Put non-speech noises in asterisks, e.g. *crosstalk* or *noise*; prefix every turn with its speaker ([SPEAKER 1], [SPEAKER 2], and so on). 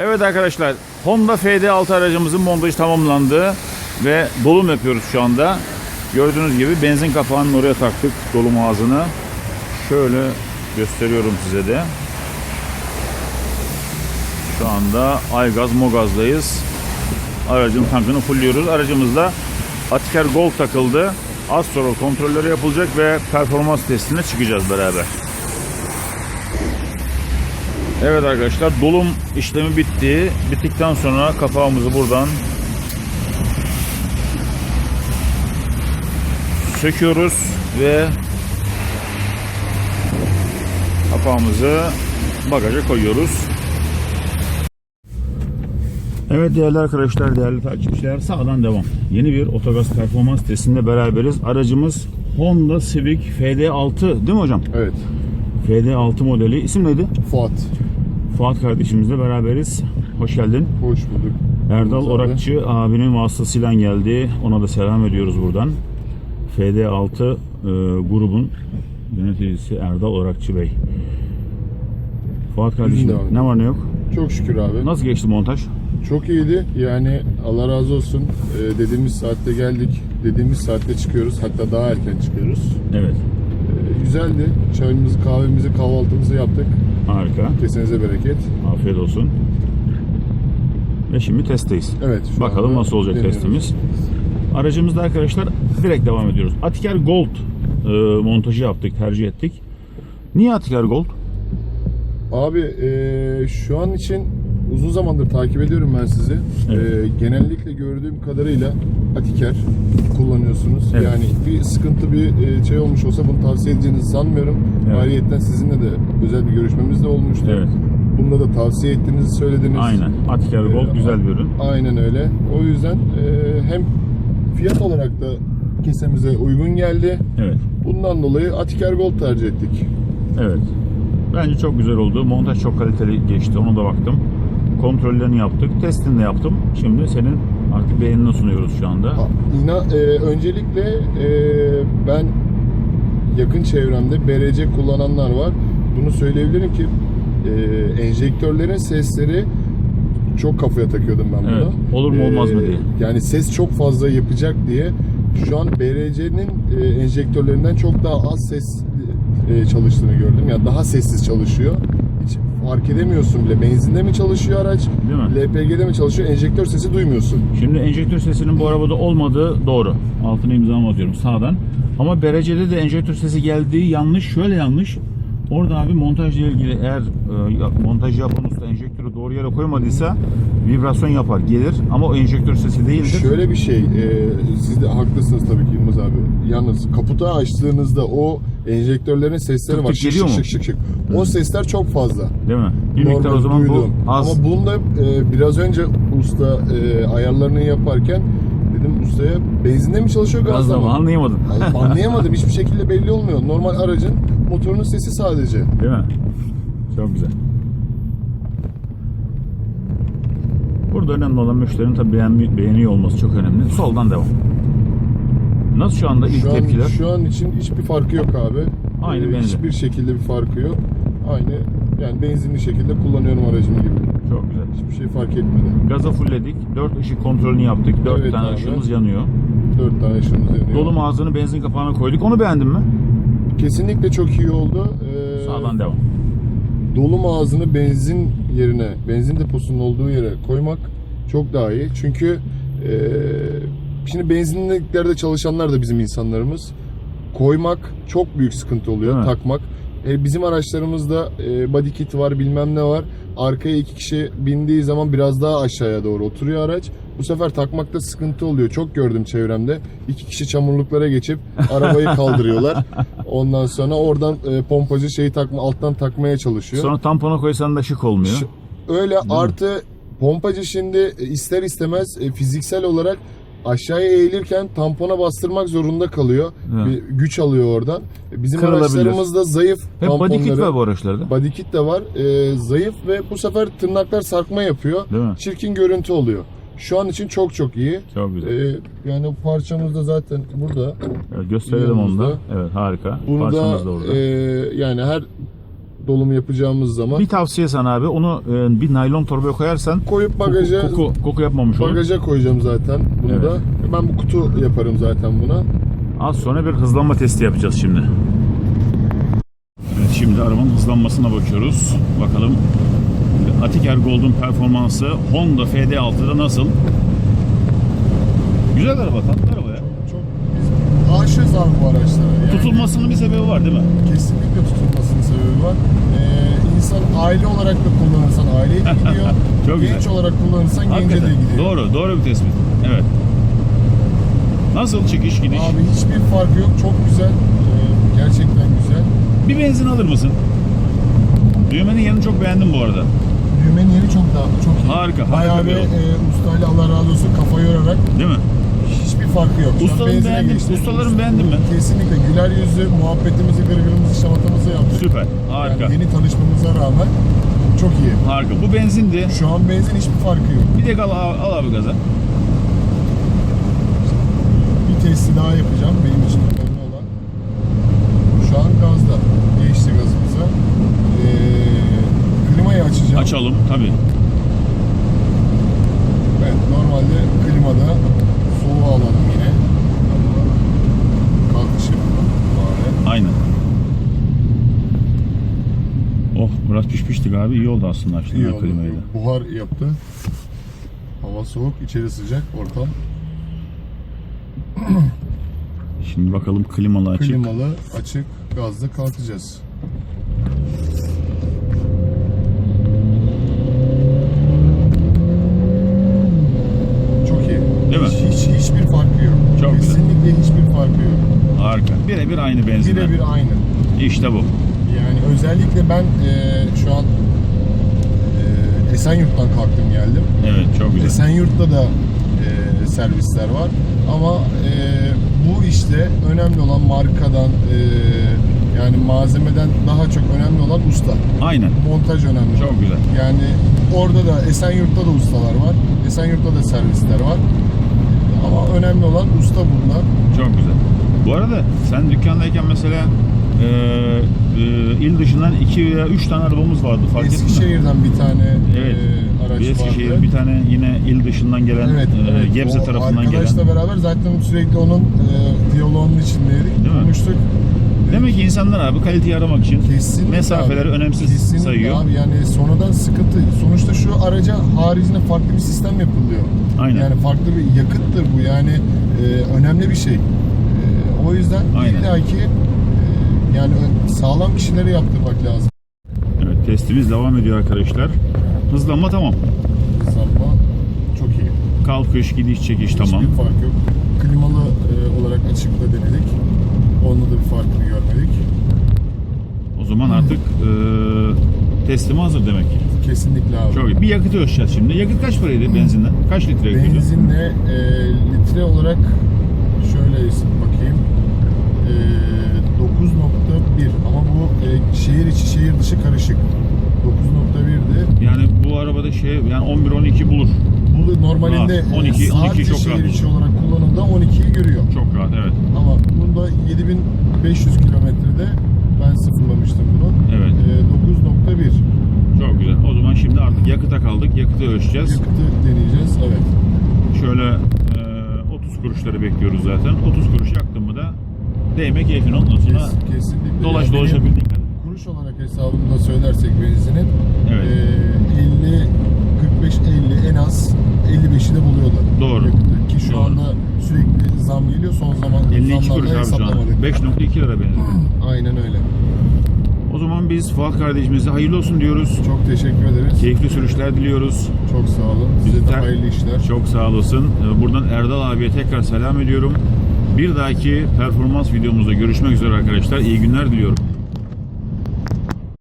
[SPEAKER 1] Evet arkadaşlar Honda FD6 aracımızın montajı tamamlandı ve dolum yapıyoruz şu anda. Gördüğünüz gibi benzin kapağının oraya taktık dolum ağzını. Şöyle gösteriyorum size de. Şu anda Aygaz Mogaz'dayız. Aracın tankını fulluyoruz. Aracımızda Atiker Gold takıldı. Az sonra kontrolleri yapılacak ve performans testine çıkacağız beraber. Evet arkadaşlar dolum işlemi bitti. Bittikten sonra kapağımızı buradan söküyoruz ve kapağımızı bagaja koyuyoruz. Evet değerli arkadaşlar, değerli takipçiler sağdan devam. Yeni bir otogaz performans testinde beraberiz. Aracımız Honda Civic FD6 değil mi hocam?
[SPEAKER 2] Evet.
[SPEAKER 1] FD6 modeli. İsim neydi?
[SPEAKER 2] Fuat.
[SPEAKER 1] Fuat kardeşimizle beraberiz. Hoş geldin.
[SPEAKER 2] Hoş bulduk.
[SPEAKER 1] Erdal. Orakçı abinin vasıtasıyla geldi. Ona da selam ediyoruz buradan. FD6 e, grubun yöneticisi Erdal Orakçı Bey. Fuat kardeşim
[SPEAKER 2] devam
[SPEAKER 1] ne var ne yok?
[SPEAKER 2] Çok şükür abi.
[SPEAKER 1] Nasıl geçti montaj?
[SPEAKER 2] Çok iyiydi. Yani Allah razı olsun. Ee, dediğimiz saatte geldik. Dediğimiz saatte çıkıyoruz. Hatta daha erken çıkıyoruz.
[SPEAKER 1] Evet.
[SPEAKER 2] Güzeldi. Çayımızı, kahvemizi, kahvaltımızı yaptık.
[SPEAKER 1] Harika.
[SPEAKER 2] Kesenize bereket.
[SPEAKER 1] Afiyet olsun. Ve şimdi testteyiz.
[SPEAKER 2] Evet.
[SPEAKER 1] Bakalım nasıl olacak
[SPEAKER 2] deniyoruz.
[SPEAKER 1] testimiz. Aracımızda arkadaşlar direkt devam ediyoruz. Atiker Gold e, montajı yaptık, tercih ettik. Niye Atiker Gold?
[SPEAKER 2] Abi ee, şu an için uzun zamandır takip ediyorum ben sizi.
[SPEAKER 1] Evet.
[SPEAKER 2] Ee, genellikle gördüğüm kadarıyla Atiker kullanıyorsunuz.
[SPEAKER 1] Evet.
[SPEAKER 2] Yani bir sıkıntı bir e, şey olmuş olsa bunu tavsiye edeceğinizi sanmıyorum.
[SPEAKER 1] Evet.
[SPEAKER 2] Ayrıyetten sizinle de özel bir görüşmemiz de olmuştu.
[SPEAKER 1] Evet.
[SPEAKER 2] Bunda da tavsiye ettiğinizi söylediniz.
[SPEAKER 1] Aynen. Atiker Gold
[SPEAKER 2] Ee,
[SPEAKER 1] güzel bir ürün.
[SPEAKER 2] Aynen öyle. O yüzden e, hem fiyat olarak da kesemize uygun geldi.
[SPEAKER 1] Evet.
[SPEAKER 2] Bundan dolayı Atiker Gold tercih ettik.
[SPEAKER 1] Evet. Bence çok güzel oldu. Montaj çok kaliteli geçti. Ona da baktım. Kontrollerini yaptık. Testini de yaptım. Şimdi senin artık beğenine sunuyoruz şu anda.
[SPEAKER 2] İna, e, öncelikle e, ben yakın çevremde BRC kullananlar var. Bunu söyleyebilirim ki e, enjektörlerin sesleri çok kafaya takıyordum ben bunu.
[SPEAKER 1] Evet, olur mu olmaz mı diye.
[SPEAKER 2] Yani ses çok fazla yapacak diye şu an BRC'nin e, enjektörlerinden çok daha az ses e, çalıştığını gördüm. Yani daha sessiz çalışıyor. Fark edemiyorsun bile. Benzinde mi çalışıyor araç?
[SPEAKER 1] Değil mi?
[SPEAKER 2] LPG'de mi çalışıyor? Enjektör sesi duymuyorsun.
[SPEAKER 1] Şimdi enjektör sesinin bu arabada olmadığı doğru. Altına imzamı atıyorum sağdan. Ama BRC'de de enjektör sesi geldiği yanlış. Şöyle yanlış. Orada abi montajla ilgili eğer e, ya- montaj yapan usta enjektörü doğru yere koymadıysa vibrasyon yapar gelir ama o enjektör sesi değildir.
[SPEAKER 2] Şöyle bir şey, e, siz de haklısınız tabii ki Yılmaz abi. Yalnız kaputu açtığınızda o enjektörlerin sesleri
[SPEAKER 1] Tık
[SPEAKER 2] var.
[SPEAKER 1] tık
[SPEAKER 2] Şık
[SPEAKER 1] geliyor
[SPEAKER 2] şık
[SPEAKER 1] mu?
[SPEAKER 2] şık şık şık. O sesler çok fazla.
[SPEAKER 1] Değil mi? Bir miktar
[SPEAKER 2] Normal
[SPEAKER 1] o zaman
[SPEAKER 2] duydum.
[SPEAKER 1] bu az.
[SPEAKER 2] Ama bunda e, biraz önce usta e, ayarlarını yaparken dedim ustaya benzinde mi çalışıyor gazda mı?
[SPEAKER 1] anlayamadım.
[SPEAKER 2] Ay, Anlayamadım. Hiçbir şekilde belli olmuyor. Normal aracın motorunun sesi sadece.
[SPEAKER 1] Değil mi? Çok güzel. Burada önemli olan müşterinin tabii beğenmi, beğeniyor olması çok önemli. Soldan devam. Nasıl şu anda ilk
[SPEAKER 2] Şu an,
[SPEAKER 1] tepkiler?
[SPEAKER 2] şu an için hiçbir farkı yok abi.
[SPEAKER 1] Aynı
[SPEAKER 2] Ee,
[SPEAKER 1] benzin.
[SPEAKER 2] Hiçbir şekilde bir farkı yok. Aynı yani benzinli şekilde kullanıyorum aracımı gibi.
[SPEAKER 1] Çok güzel.
[SPEAKER 2] Hiçbir şey fark etmedi.
[SPEAKER 1] Gaza fullledik. 4 ışık kontrolünü yaptık. 4
[SPEAKER 2] Evet
[SPEAKER 1] tane
[SPEAKER 2] abi.
[SPEAKER 1] ışığımız yanıyor.
[SPEAKER 2] Dört tane ışığımız yanıyor.
[SPEAKER 1] Dolum ağzını benzin kapağına koyduk. Onu beğendin mi?
[SPEAKER 2] Kesinlikle çok iyi oldu. Ee,
[SPEAKER 1] Sağdan devam.
[SPEAKER 2] dolum ağzını benzin yerine, benzin deposunun olduğu yere koymak çok daha iyi. Çünkü ee, şimdi benzinliklerde çalışanlar da bizim insanlarımız. Koymak çok büyük sıkıntı oluyor,
[SPEAKER 1] Değil mi?
[SPEAKER 2] takmak. E, bizim araçlarımızda e, body kit var, bilmem ne var. Arkaya iki kişi bindiği zaman biraz daha aşağıya doğru oturuyor araç. Bu sefer takmakta sıkıntı oluyor. Çok gördüm çevremde. İki kişi çamurluklara geçip arabayı *laughs* kaldırıyorlar. Ondan sonra oradan e, pompacı şeyi takma alttan takmaya çalışıyor.
[SPEAKER 1] Sonra tampona koysan da şık olmuyor.
[SPEAKER 2] Şu- Öyle artı pompacı şimdi e, ister istemez e, fiziksel olarak aşağıya eğilirken tampona bastırmak zorunda kalıyor.
[SPEAKER 1] Evet.
[SPEAKER 2] Bir güç alıyor oradan. Bizim
[SPEAKER 1] Kırılabilir.
[SPEAKER 2] araçlarımızda zayıf
[SPEAKER 1] Hep body kit
[SPEAKER 2] tamponları-
[SPEAKER 1] var bu araçlarda.
[SPEAKER 2] Body kit de var. E, zayıf ve bu sefer tırnaklar sarkma yapıyor. Çirkin görüntü oluyor. Şu an için çok çok iyi.
[SPEAKER 1] Çok güzel.
[SPEAKER 2] E, yani parçamız da zaten burada.
[SPEAKER 1] Evet, gösterelim onu da. Evet harika.
[SPEAKER 2] Burada
[SPEAKER 1] Parçamız da orada.
[SPEAKER 2] e, yani her dolumu yapacağımız zaman
[SPEAKER 1] Bir tavsiye sana abi onu e, bir naylon torbaya koyarsan
[SPEAKER 2] koyup bagaja
[SPEAKER 1] koku, koku, koku yapmamış olur.
[SPEAKER 2] bagaja koyacağım zaten bunu
[SPEAKER 1] Evet.
[SPEAKER 2] da. Ben bu kutu yaparım zaten buna.
[SPEAKER 1] Az sonra bir hızlanma testi yapacağız şimdi. Evet şimdi arabanın hızlanmasına bakıyoruz. Bakalım Atiker Gold'un performansı Honda FD6'da nasıl? Güzel araba, tatlı araba ya.
[SPEAKER 2] Çok biz aşığız abi bu araçlara. Yani
[SPEAKER 1] Tutulmasının bir sebebi var değil mi?
[SPEAKER 2] Kesinlikle tutulmasının var. Ee, insan aile olarak da kullanırsan aileye de gidiyor. *laughs*
[SPEAKER 1] Çok
[SPEAKER 2] Genç
[SPEAKER 1] güzel.
[SPEAKER 2] olarak kullanırsan gence de
[SPEAKER 1] Hakikaten.
[SPEAKER 2] gidiyor.
[SPEAKER 1] Doğru, doğru bir tespit. Evet. Nasıl çıkış gidiş?
[SPEAKER 2] Abi hiçbir fark yok. Çok güzel. Ee, gerçekten güzel.
[SPEAKER 1] Bir benzin alır mısın? Düğmenin yerini çok beğendim bu arada.
[SPEAKER 2] Düğmenin yeri çok daha çok iyi.
[SPEAKER 1] Harika, harika
[SPEAKER 2] Bayağı
[SPEAKER 1] bir
[SPEAKER 2] bir
[SPEAKER 1] yol.
[SPEAKER 2] e, ustayla Allah razı olsun kafa yorarak
[SPEAKER 1] Değil mi?
[SPEAKER 2] Farkı yok. Şu an
[SPEAKER 1] Ustalarını
[SPEAKER 2] benzine
[SPEAKER 1] beğendin,
[SPEAKER 2] geçtik.
[SPEAKER 1] ustalarını beğendin mi?
[SPEAKER 2] Kesinlikle güler yüzlü, muhabbetimizi, gırgırımızı, şamatamızı yaptık.
[SPEAKER 1] Süper, harika.
[SPEAKER 2] Yani yeni tanışmamıza rağmen çok iyi.
[SPEAKER 1] Harika. Bu benzindi.
[SPEAKER 2] Şu an benzin hiçbir farkı yok.
[SPEAKER 1] Bir de al, al abi gaza.
[SPEAKER 2] Bir testi daha yapacağım benim için önemli olan. Şu an gazda. Geçti gazımıza. Ee, klimayı açacağım.
[SPEAKER 1] Açalım tabii. Pişmiştik abi. İyi oldu aslında açtın
[SPEAKER 2] İyi oldu.
[SPEAKER 1] klimayı da.
[SPEAKER 2] Buhar yaptı. Hava soğuk, içeri sıcak ortam. *clears throat*
[SPEAKER 1] Şimdi bakalım klimalı açık.
[SPEAKER 2] Klimalı, açık, gazda kalkacağız. Çok iyi.
[SPEAKER 1] Değil mi?
[SPEAKER 2] Hiç, hiç, hiçbir farkı yok.
[SPEAKER 1] Çok güzel.
[SPEAKER 2] Kesinlikle hiçbir farkı yok.
[SPEAKER 1] Harika. Birebir aynı benzinler.
[SPEAKER 2] Birebir aynı.
[SPEAKER 1] İşte bu.
[SPEAKER 2] Yani özellikle ben e, şu an e, Esenyurt'tan kalktım geldim.
[SPEAKER 1] Evet çok güzel.
[SPEAKER 2] Esenyurt'ta da e, servisler var. Ama e, bu işte önemli olan markadan e, yani malzemeden daha çok önemli olan usta.
[SPEAKER 1] Aynen.
[SPEAKER 2] Montaj önemli.
[SPEAKER 1] Çok güzel.
[SPEAKER 2] Yani orada da Esenyurt'ta da ustalar var. Esenyurt'ta da servisler var. Ama önemli olan usta bunlar.
[SPEAKER 1] Çok güzel. Bu arada sen dükkandayken mesela e, e, il dışından iki veya üç tane arabamız vardı fark ettin mi?
[SPEAKER 2] Eskişehir'den bir tane
[SPEAKER 1] Evet.
[SPEAKER 2] e, araç
[SPEAKER 1] Bir Eskişehir
[SPEAKER 2] vardı.
[SPEAKER 1] bir tane yine il dışından gelen
[SPEAKER 2] Evet,
[SPEAKER 1] e,
[SPEAKER 2] evet.
[SPEAKER 1] Gebze
[SPEAKER 2] O
[SPEAKER 1] tarafından gelen.
[SPEAKER 2] Arkadaşla beraber zaten sürekli onun e, diyaloğunun içindeydik.
[SPEAKER 1] Değil mi?
[SPEAKER 2] Konuştuk.
[SPEAKER 1] Demek ki insanlar abi kaliteyi aramak için
[SPEAKER 2] Kesinlikle
[SPEAKER 1] mesafeleri
[SPEAKER 2] abi.
[SPEAKER 1] önemsiz
[SPEAKER 2] Kesinlikle
[SPEAKER 1] sayıyor.
[SPEAKER 2] abi yani sonradan sıkıntı. Sonuçta şu araca haricinde farklı bir sistem yapılıyor.
[SPEAKER 1] Aynen.
[SPEAKER 2] Yani farklı bir yakıttır bu yani e, önemli bir şey. E, o yüzden
[SPEAKER 1] Aynen.
[SPEAKER 2] illaki yani sağlam bir şeyleri yaptırmak lazım.
[SPEAKER 1] Evet testimiz devam ediyor arkadaşlar. Hızlanma tamam.
[SPEAKER 2] Sapma çok iyi.
[SPEAKER 1] Kalkış, gidiş, çekiş tamam.
[SPEAKER 2] Hiçbir fark yok. Klimalı e, olarak açıkta denedik. Onda da bir farkını görmedik.
[SPEAKER 1] O zaman artık e, teslime hazır demek ki.
[SPEAKER 2] Kesinlikle abi.
[SPEAKER 1] Çok iyi. Bir yakıtı ölçeceğiz şimdi. Yakıt kaç paraydı benzinden? Kaç litre yakıyordu?
[SPEAKER 2] Benzinle e, litre olarak şöyle bakayım. E, 9.1 ama bu e, şehir içi şehir dışı karışık. 9.1'di.
[SPEAKER 1] Yani bu arabada şey yani 11-12 bulur.
[SPEAKER 2] Bu normalinde
[SPEAKER 1] Rahat.
[SPEAKER 2] e,
[SPEAKER 1] 12
[SPEAKER 2] saat
[SPEAKER 1] 12 çok
[SPEAKER 2] şehir
[SPEAKER 1] rahat.
[SPEAKER 2] içi olarak kullanımda 12'yi görüyor.
[SPEAKER 1] Çok rahat evet.
[SPEAKER 2] Ama bunda 7500 kilometrede ben sıfırlamıştım bunu.
[SPEAKER 1] Evet.
[SPEAKER 2] E, 9.1
[SPEAKER 1] Çok güzel. O zaman şimdi artık yakıta kaldık. Yakıtı ölçeceğiz.
[SPEAKER 2] yakıtı deneyeceğiz. Evet.
[SPEAKER 1] Şöyle e, 30 kuruşları bekliyoruz zaten. 30 kuruş da değme keyfin ondan sonra
[SPEAKER 2] Kes, kesinlikle.
[SPEAKER 1] dolaş
[SPEAKER 2] Yani
[SPEAKER 1] dolaşabildiğin kadar.
[SPEAKER 2] Kuruş olarak hesabını da söylersek benzinin
[SPEAKER 1] Evet.
[SPEAKER 2] eee, 50 45 50 en az 55'i de buluyordu.
[SPEAKER 1] Doğru.
[SPEAKER 2] Ki şu
[SPEAKER 1] Doğru.
[SPEAKER 2] anda sürekli zam geliyor. Son zaman
[SPEAKER 1] 52 kuruş abi şu an.
[SPEAKER 2] hesaplamadık.
[SPEAKER 1] 5.2 lira benzin. *clears throat*
[SPEAKER 2] Aynen öyle.
[SPEAKER 1] O zaman biz Fuat kardeşimize hayırlı olsun diyoruz.
[SPEAKER 2] Çok teşekkür ederiz.
[SPEAKER 1] Keyifli sürüşler diliyoruz.
[SPEAKER 2] Çok sağ olun. Size de hayırlı işler.
[SPEAKER 1] Çok sağ olasın. Ee, Buradan Erdal abiye tekrar selam ediyorum. Bir dahaki performans videomuzda görüşmek üzere arkadaşlar. İyi günler diliyorum.